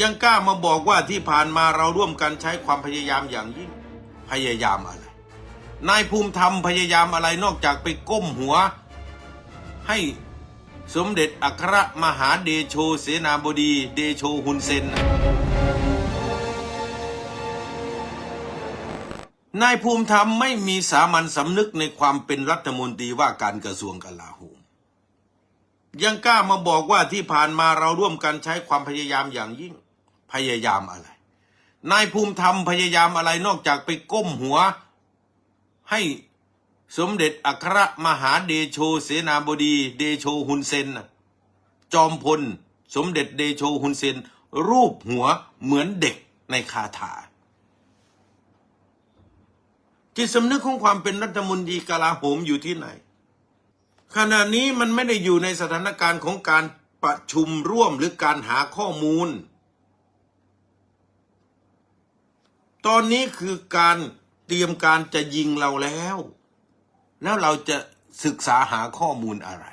ยังกล้ามาบอกว่าที่ผ่านมาเราร่วมกันใช้ความพยายามอย่างยิ่งพยายามอะไร นายภูมิธรรมพยายามอะไรนอกจากไปก้มหัว ให้สมเด็จอัครมหาเดโชเสนาบดีเดโชฮุนเซนน่ะนายภูมิธรรมไม่มีสามัญสำนึกในความเป็นรัฐมนตรีว่าการกระทรวงกลาโหมยังกล้ามาบอกว่าที่ผ่านมาเราร่วมกันใช้ความพยายามอย่างยิ่ง พยายามอะไร นายภูมิธรรมพยายามอะไรนอกจากไปก้มหัว ให้สมเด็จอัครมหาเดโชเสนาบดี เดโชฮุนเซนจอมพล สมเด็จเดโชฮุนเซน รูปหัวเหมือนเด็กในคาถาจิตสำนึกของความเป็นรัฐมนตรีกลาโหมอยู่ที่ไหน ขณะนี้มันไม่ได้อยู่ในสถานการณ์ของการประชุมร่วมหรือการหาข้อมูล ตอนนี้คือการเตรียมการจะยิงเราแล้ว แล้วเราจะศึกษาหาข้อมูลอะไร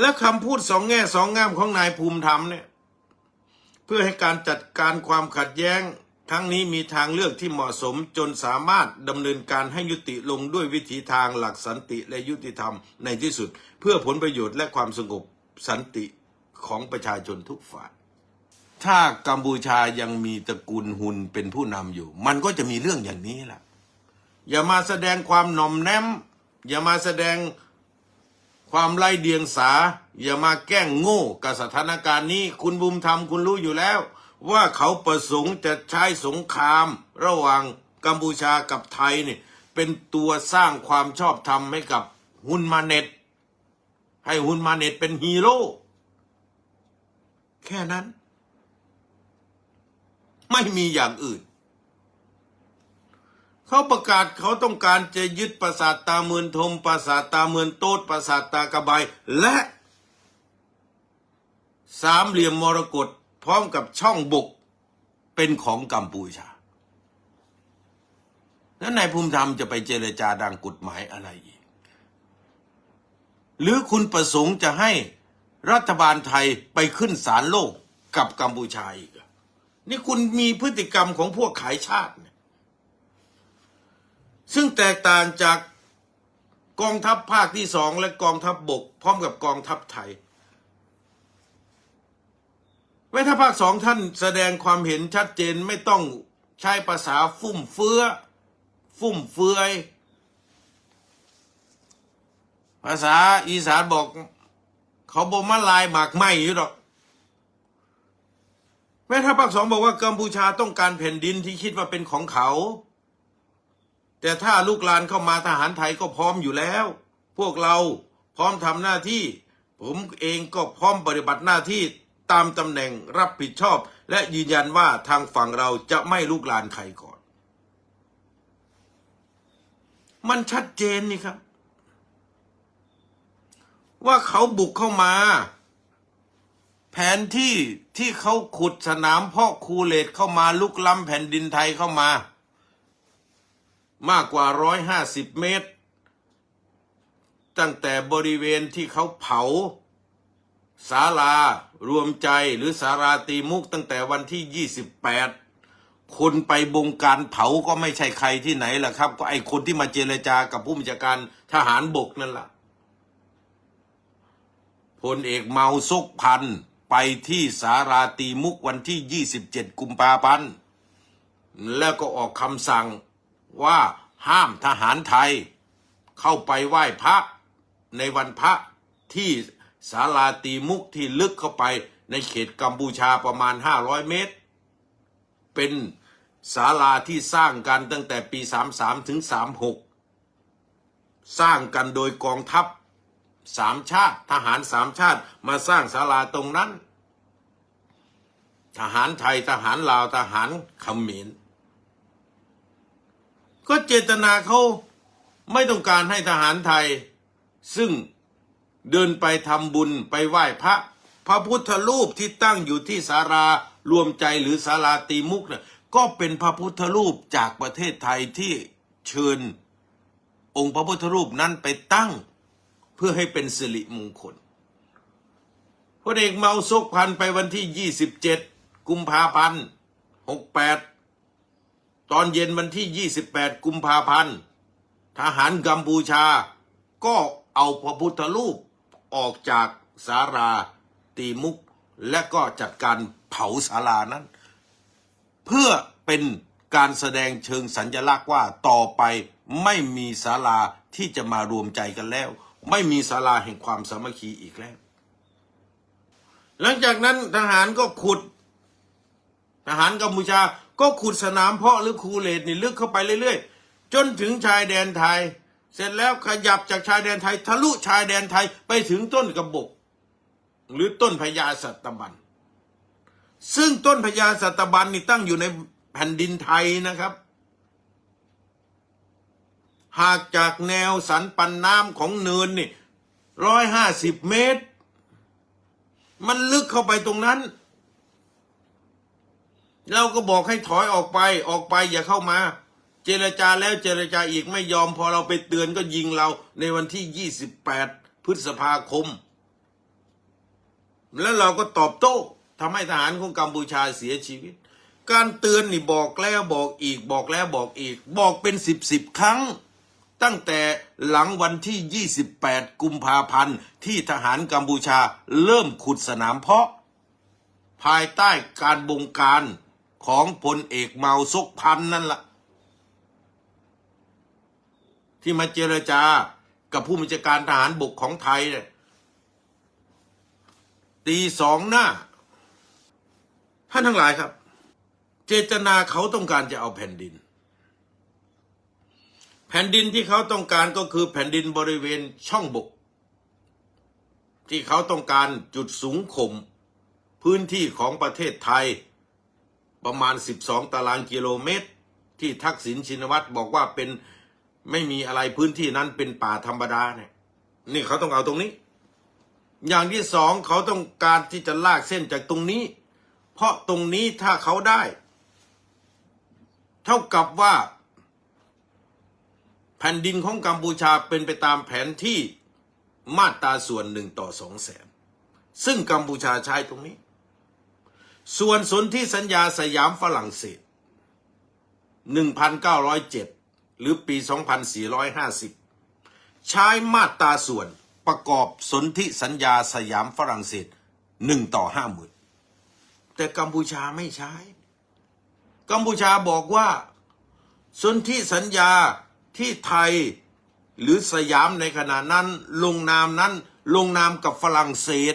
และคำพูดสองแง่สองงามของนายภูมิธรรมเนี่ย เพื่อให้การจัดการความขัดแย้ง ทั้งนี้มีทางเลือกที่เหมาะสมจนสามารถดำเนินการให้ยุติลงด้วยวิถีทางหลักสันติและยุติธรรมในที่สุด เพื่อผลประโยชน์และความสงบสันติของประชาชนทุกฝ่าย ถ้ากัมพูชายังมีตระกูลหุนเป็นผู้นำอยู่ มันก็จะมีเรื่องอย่างนี้แหละอย่ามาแสดงความหน่อมแนม อย่ามาแสดงความไร้เดียงสา อย่ามาแกล้งโง่กับสถานการณ์นี้ คุณบุมธรรมคุณรู้อยู่แล้ว ว่าเขาประสงค์จะใช้สงคราม ระหว่างกัมพูชากับไทยเนี่ยเป็นตัวสร้างความชอบธรรมให้กับฮุนมาเน็ต ให้ฮุนมาเน็ตเป็นฮีโร่แค่นั้น ไม่มีอย่างอื่น เขาประกาศเขาต้องการจะยึดปราสาทตาเมือนทมปราสาทตาเมือนโต๊ดปราสาทตากระบายและสามเหลี่ยมมรกตพร้อมกับช่องบกเป็นของกัมพูชา แล้วนายภูมิธรรมจะไปเจรจาดังกฎหมายอะไรอีก หรือคุณประสงค์จะให้รัฐบาลไทยไปขึ้นศาลโลกกับกัมพูชาอีก นี่คุณมีพฤติกรรมของพวกขายชาติเนี่ยซึ่งแตกต่างจากกองทัพภาคที่สองและกองทัพบบก พร้อมกับกองทัพไทยแม้ถ้าภาคสองท่านแสดงความเห็นชัดเจนไม่ต้องใช้ภาษาฟุ่มเฟือฟุ่มเฟือย ภาษาอีสานบอก เขาบอกมาลายหมากไหมอยู่หรอก แม้ถ้าภาคสองบอกว่ากัมพูชาต้องการแผ่นดินที่คิดว่าเป็นของเขา แต่ถ้าลูกหลานเข้ามาทหารไทยก็พร้อมอยู่แล้ว พวกเราพร้อมทำหน้าที่ ผมเองก็พร้อมปฏิบัติหน้าที่ตามตำแหน่งรับผิดชอบ และยืนยันว่าทางฝั่งเราจะไม่ลูกหลานใครก่อน มันชัดเจนนี่ครับ ว่าเขาบุกเข้ามา ผนที่ที่เขาขุดสนามพาะคูเลตเข้ามาลุกล้ำแผ่นดินไทยเข้ามา มากกว่าร้อยห้าสิบเมตร ตั้งแต่บริเวณที่เขาเผาศาลารวมใจหรือสาราตีมุกตั้งแต่วันที่ 28 คนไปบงการเผาก็ไม่ใช่ใครที่ไหนล่ะครับ ก็ไอคนที่มาเจรจากับผู้บัญชาการทหารบกนั่นแหละพลเอกเมาซกพันธ์ ไปที่สาราตีมุกวันที่ 27 กุมภาพันธ์แล้วก็ออกคำสั่งว่าห้ามทหารไทย เข้าไปไหว้พระในวันพระที่ศาลาตีมุกที่ลึกเข้าไปในเขตกัมพูชาประมาณ 500 เมตร เป็นศาลาที่สร้างกันตั้งแต่ปี 33 ถึง 36 สร้างกันโดยกองทัพสามชาติ ทหารสามชาติมาสร้างศาลาตรงนั้น ทหารไทยทหารลาวทหารเขมรก็เจตนาเขาไม่ต้องการให้ทหารไทย ซึ่งเดินไปทำบุญไปไหว้พระ พระพุทธรูปที่ตั้งอยู่ที่สารารวมใจหรือสาราตีมุกเนี่ยก็เป็นพระพุทธรูปจากประเทศไทยที่เชิญ องค์พระพุทธรูปนั้นไปตั้ง เพื่อให้เป็นสิริมงคลพลเอกเมาซกพันไปวันที่ 27 กุมภาพันธ์หกแปดตอนเย็นวันที่ยี่สิบแปดกุมภาพันธ์ ทหารกัมพูชา ก็เอาพระพุทธรูปออกจากสาราตีมุก และก็จัดการเผาศาลานั้น เพื่อเป็นการแสดงเชิงสัญลักษณ์ว่าต่อไปไม่มีศาลาที่จะมารวมใจกันแล้ว ไม่มีศาลาแห่งความสามัคคีอีกแล้ว หลังจากนั้นทหารก็ขุด ทหารกัมพูชาก็ขุดสนามเพาะหรือคูเลตนี่ลึกเข้าไปเรื่อยๆ จนถึงชายแดนไทย เสร็จแล้วขยับจากชายแดนไทย ทะลุชายแดนไทยไปถึงต้นกระบก หรือต้นพญาสัตบันซึ่งต้นพญาสัตบันนี่ตั้งอยู่ในแผ่นดินไทยนะครับ หากจากแนวสันปันน้ำของเนินนี่ร้อยห้าสิบเมตร มันลึกเข้าไปตรงนั้น เราก็บอกให้ถอยออกไปออกไปอย่าเข้ามา เจรจาแล้วเจรจาอีกไม่ยอมพอเราไปเตือนก็ยิงเราในวันที่ 28 พฤษภาคม แล้วเราก็ตอบโต้ทำให้ทหารของกัมพูชาเสียชีวิต การเตือนนี่บอกแล้วบอกอีกบอกแล้วบอกอีก บอกเป็นสิบสิบครั้ง ตั้งแต่หลังวันที่ 28 กุมภาพันธ์ที่ทหารกัมพูชาเริ่มขุดสนามเพาะ ภายใต้การบงการ ของพลเอกเมาซกพันธ์นั่นละ่ะ ที่มาเจรจากับผู้บัญชาการทหารบกของไทยเนี่ยตีสองหน้า ท่านทั้งหลายครับ เจตนาเขาต้องการจะเอาแผ่นดิน แผ่นดินที่เขาต้องการก็คือแผ่นดินบริเวณช่องบก ที่เขาต้องการจุดสูงข่มพื้นที่ของประเทศไทย ประมาณ 12 ตารางกิโลเมตร ที่ทักษิณชินวัตรบอกว่าเป็นไม่มีอะไรพื้นที่นั้นเป็นป่าธรรมดาเนี่ยนี่เขาต้องเอาตรงนี้ อย่างที่สองเขาต้องการที่จะลากเส้นจากตรงนี้ เพราะตรงนี้ถ้าเขาได้ เท่ากับว่า แผ่นดินของกัมพูชาเป็นไปตามแผนที่มาตราส่วนหนึ่งต่อสองแสนซึ่งกัมพูชาใช้ตรงนี้ ส่วนสนที่สัญญาสยามฝรั่งเศส 1907 หรือปี 2450 ใช้มาตราส่วนประกอบสนธิสัญญาสยามฝรั่งเศส 1 ต่อ 50,000 แต่กัมพูชาไม่ใช้ กัมพูชาบอกว่าสนธิสัญญาที่ไทยหรือสยามในขณะนั้น ลงนามนั้นลงนามกับฝรั่งเศส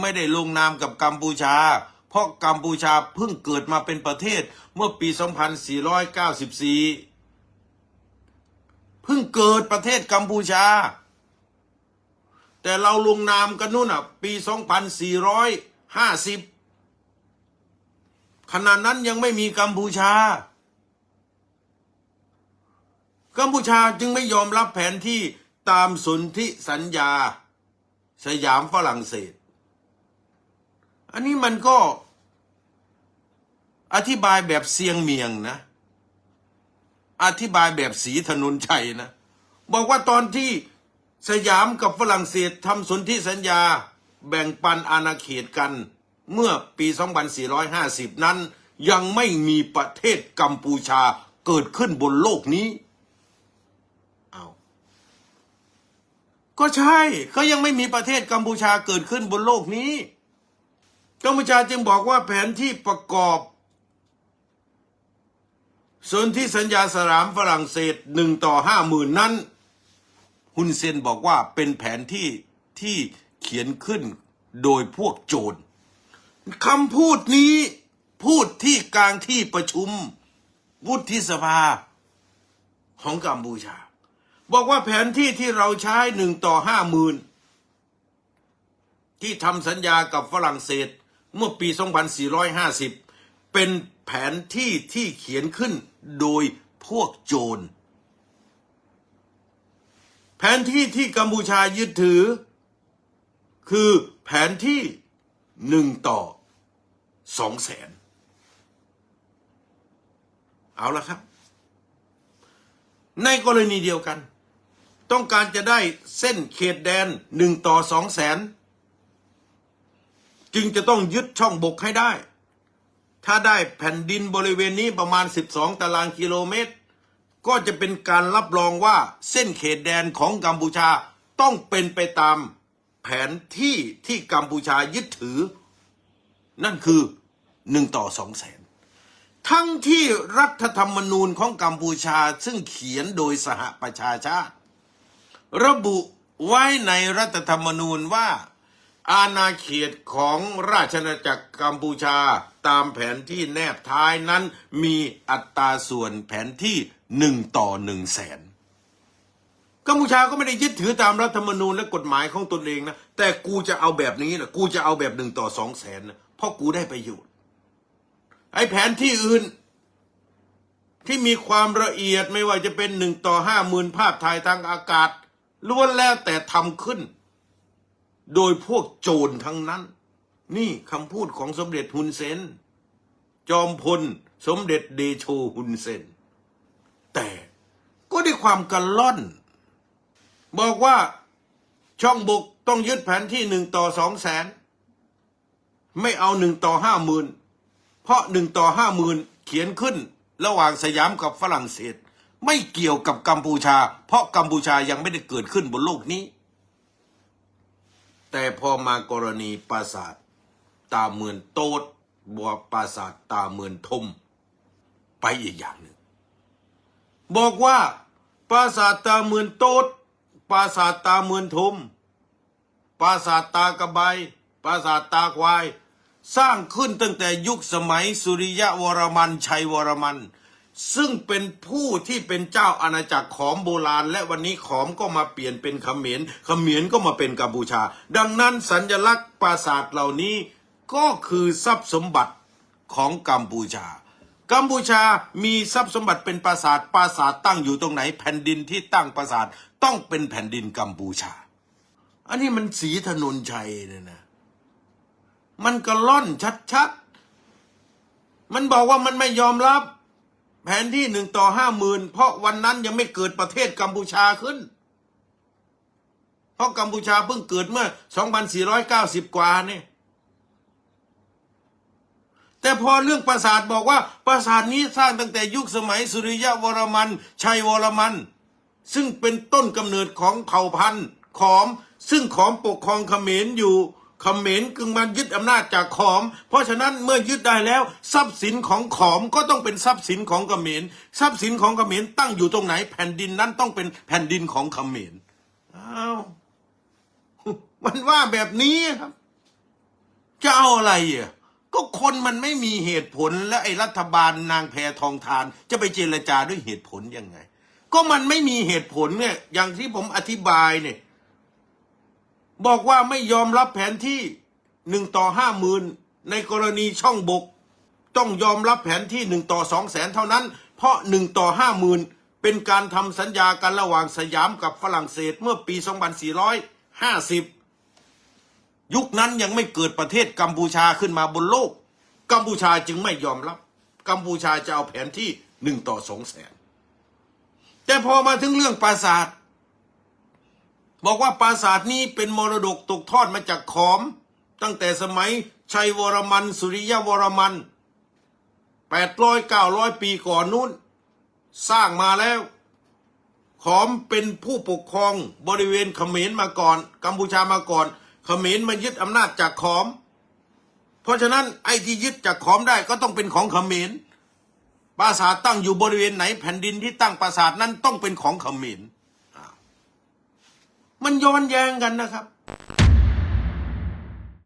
ไม่ได้ลงนามกับกัมพูชา เพราะกัมพูชาเพิ่งเกิดมาเป็นประเทศเมื่อปี 2494 เพิ่งเกิดประเทศกัมพูชา แต่เราลงนามกันนู่นอะ ปี 2450 ขณะนั้นยังไม่มีกัมพูชา กัมพูชาจึงไม่ยอมรับแผนที่ตามสนธิสัญญา สยามฝรั่งเศสอันนี้มันก็ อธิบายแบบเสียงเมียงนะ อธิบายแบบสีถนนชัยนะ บอกว่าตอนที่สยามกับฝรั่งเศสทำสนธิสัญญา แบ่งปันอาณาเขตกัน เมื่อปี 2450 นั้น ยังไม่มีประเทศกัมพูชาเกิดขึ้นบนโลกนี้เอาก็ใช่เขายังไม่มีประเทศกัมพูชาเกิดขึ้นบนโลกนี้กัมพูชาจึงบอกว่าแผนที่ประกอบ ส่วนที่สัญญาสลามฝรั่งเศสหนึ่งต่อห้าหมื่นนั้นฮุนเซนบอกว่าเป็นแผนที่ที่เขียนขึ้นโดยพวกโจรคำพูดนี้พูดที่กลางที่ประชุมวุฒิสภาของกัมพูชา บอกว่าแผนที่ที่เราใช้หนึ่งต่อห้าหมื่นที่ทำสัญญากับฝรั่งเศสเมื่อปี 2450 เป็นแผนที่ที่เขียนขึ้น โดยพวกโจร แผนที่ที่กัมพูชายึดถือ คือแผนที่หนึ่งต่อสองแสนเอาละครับ ในกรณีเดียวกัน ต้องการจะได้เส้นเขตแดนหนึ่งต่อสองแสน จึงจะต้องยึดช่องบกให้ได้ ถ้าได้แผ่นดินบริเวณนี้ประมาณ 12 ตารางกิโลเมตร ก็จะเป็นการรับรองว่าเส้นเขตแดนของกัมพูชาต้องเป็นไปตามแผนที่ที่กัมพูชายึดถือ นั่นคือหนึ่งต่อสองแสนทั้งที่รัฐธรรมนูญของกัมพูชาซึ่งเขียนโดยสหประชาชาติ ระบุไว้ในรัฐธรรมนูญว่า อาณาเขตของราชอาณาจักรกัมพูชา ตามแผนที่แนบท้ายนั้นมีอัตราส่วนแผนที่หนึ่งต่อหนึ่งแสนกัมพูชาก็ไม่ได้ยึดถือตามรัฐธรรมนูญและกฎหมายของตนเองนะแต่กูจะเอาแบบนี้นะกูจะเอาแบบหนึ่งต่อสองแสนนะเพราะกูได้ประโยชน์ ไอ้แผนที่อื่น ที่มีความละเอียดไม่ว่าจะเป็นหนึ่งต่อห้าหมื่นภาพถ่ายทางอากาศล้วนแล้วแต่ทำขึ้น โดยพวกโจรทั้งนั้น นี่คำพูดของสมเด็จฮุนเซน จอมพลสมเด็จเดโชฮุนเซน แต่ก็ด้วยความกระล่อน บอกว่าช่องบุกต้องยึดแผนที่หนึ่งต่อสองแสน ไม่เอาหนึ่งต่อห้าหมื่นเพราะหนึ่งต่อห้าหมื่นเขียนขึ้นระหว่างสยามกับฝรั่งเศส ไม่เกี่ยวกับกัมพูชา เพราะกัมพูชายังไม่ได้เกิดขึ้นบนโลกนี้ แต่พอมากรณีปราสาท ตาเมือนโตดบวปราสาทตาเมือนทม ไปอีกอย่างหนึ่ง บอกว่าปราสาทตาเมือนโตดปราสาทตาเมือนทม ปราสาทตากระบายปราสาทตาควาย สร้างขึ้นตั้งแต่ยุคสมัยสุริยะวรมันชัยวรมัน ซึ่งเป็นผู้ที่เป็นเจ้าอาณาจักรขอมโบราณ และวันนี้ขอมก็มาเปลี่ยนเป็นเขมรเขมรก็มาเป็นกัมพูชา ดังนั้นสัญลักษณ์ปราสาทเหล่านี้ ก็คือทรัพย์สมบัติของกัมพูชา กัมพูชามีทรัพย์สมบัติเป็นปราสาทปราสาทตั้งอยู่ตรงไหน แผ่นดินที่ตั้งปราสาทต้องเป็นแผ่นดินกัมพูชา อันนี้มันสีถนนชัยเนี่ยนะ มันกระล่อนชัดๆ มันบอกว่ามันไม่ยอมรับ แผนที่หนึ่งต่อห้าหมื่นเพราะวันนั้นยังไม่เกิดประเทศกัมพูชาขึ้นเพราะกัมพูชาเพิ่งเกิดเมื่อ 2490 กว่าเนี่ย แต่พอเรื่องปราสาทบอกว่าปราสาทนี้สร้างตั้งแต่ยุคสมัยสุริยะวรมัน ชัยวรมัน ซึ่งเป็นต้นกำเนิดของเผ่าพันธุ์ขอม ซึ่งขอมปกครองเขมรอยู่เขมรกึงมันยึดอำนาจจากขอม เพราะฉะนั้นเมื่อยึดได้แล้ว ทรัพย์สินของขอมก็ต้องเป็นทรัพย์สินของเขมรทรัพย์สินของเขมรตั้งอยู่ตรงไหน แผ่นดินนั้นต้องเป็นแผ่นดินของเขมรอ้าวมันว่าแบบนี้ครับจะเอาอะไรอะ ก็คนมันไม่มีเหตุผลและไอ้รัฐบาลนางแพทองทาน จะไปเจรจาด้วยเหตุผลยังไง ก็มันไม่มีเหตุผลเนี่ย อย่างที่ผมอธิบายเนี่ย บอกว่าไม่ยอมรับแผนที่หนึ่งต่อห้าหมื่นในกรณีช่องบก ต้องยอมรับแผนที่หนึ่งต่อสองแสนเท่านั้น เพราะหนึ่งต่อห้าหมื่นเป็นการทำสัญญากันระหว่างสยามกับฝรั่งเศสเมื่อปี 2450 ยุคนั้นยังไม่เกิดประเทศกัมพูชาขึ้นมาบนโลก กัมพูชาจึงไม่ยอมรับ กัมพูชาจะเอาแผนที่หนึ่งต่อสองแสนแต่พอมาถึงเรื่องปราสาท บอกว่าปราสาทนี้เป็นมรดกตกทอดมาจากขอม ตั้งแต่สมัยชัยวรมันสุริยวรมันแปดร้อยเก้าร้อยปีก่อนนู้น สร้างมาแล้ว ขอมเป็นผู้ปกครองบริเวณเขมรมาก่อน กัมพูชามาก่อน เขมรมายึดอำนาจจากขอม เพราะฉะนั้นไอ้ที่ยึดจากขอมได้ก็ต้องเป็นของเขมรปราสาทตั้งอยู่บริเวณไหนแผ่นดินที่ตั้งปราสาทนั้นต้องเป็นของเขมรมันย้อนแย้งกันนะครับ